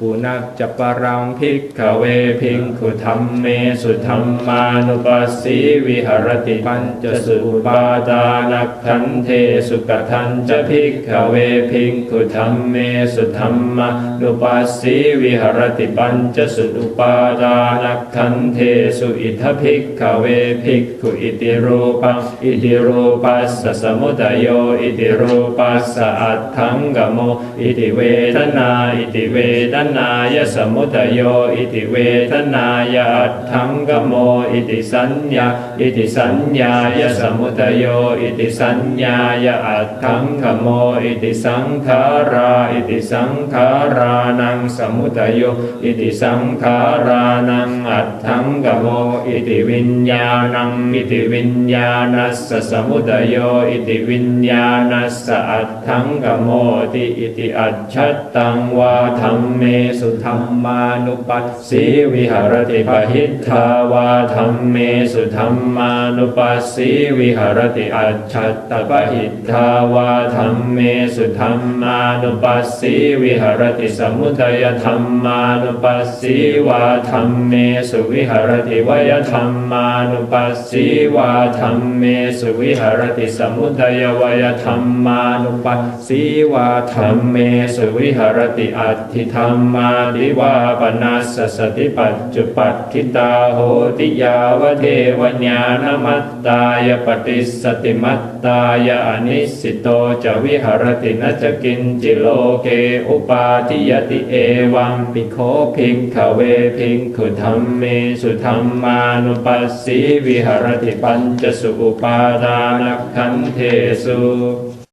ปุนักจปรังพิกขเวพิงขุธรรมเมสุธรรมานุปัสสีวิหรติปัญจสุปาทานักขันเทสุกทันจะพิกขเวพิงขุธรรมเมสุธรรมานุปัสสีวิหรติปัญจสุปาทานักขันเทสุอิทธพิกขเวพิกขุอิติรูปังอิติรูปัสสะสมุทโยอิติรูปัสสะอัตถังกโมอิติเวทนาอิติเวทนายสมุทัยโยอิติเวทนายอัตถังกโมอิติสัญญาอิติสัญญายสมุทัยโยอิติสัญญายอัตถังกโมอิติสังขาราอิติสังขารานัง สมุทัยโยอิติสังขารานังอัตถังกโมอิติวิญญาณังอิติวิญญาณัสสะสมุทัยโยอิติวิญญาณัสสะอัตถังกโมติอิติอัจฉตังวาธรรมเมสุธรรมานุปัสสีวิหรติปหิทธาวาธรรมเมสุธรรมานุปัสสีวิหรติอัจฉตปหิทธาวาธรรมเมสุธรรมานุปัสสีวิหรติสมุทัยธรรมานุปัสสีวาธรรมเมสุวิหรติวยธรรมานุปัสสีวาธรรมเมสุวิหรติสมุทัยวยธรรมานุปัสสีวาธรรมเมสุวิหรติอัตถิธรรมาดิวาปนัสสสติปัจจุปัตถิตาโหติยาวเทวญาณมัตตายปฏิสติมัตตายอนิสิโตจะวิหรตินจกินจิโลเกอุปาทิยติเอวังปิโคพิงขเวพิงขุธรรมเมสุธรรมานุปัสสีวิหรติปัญจสุปปาทานขันเทสุ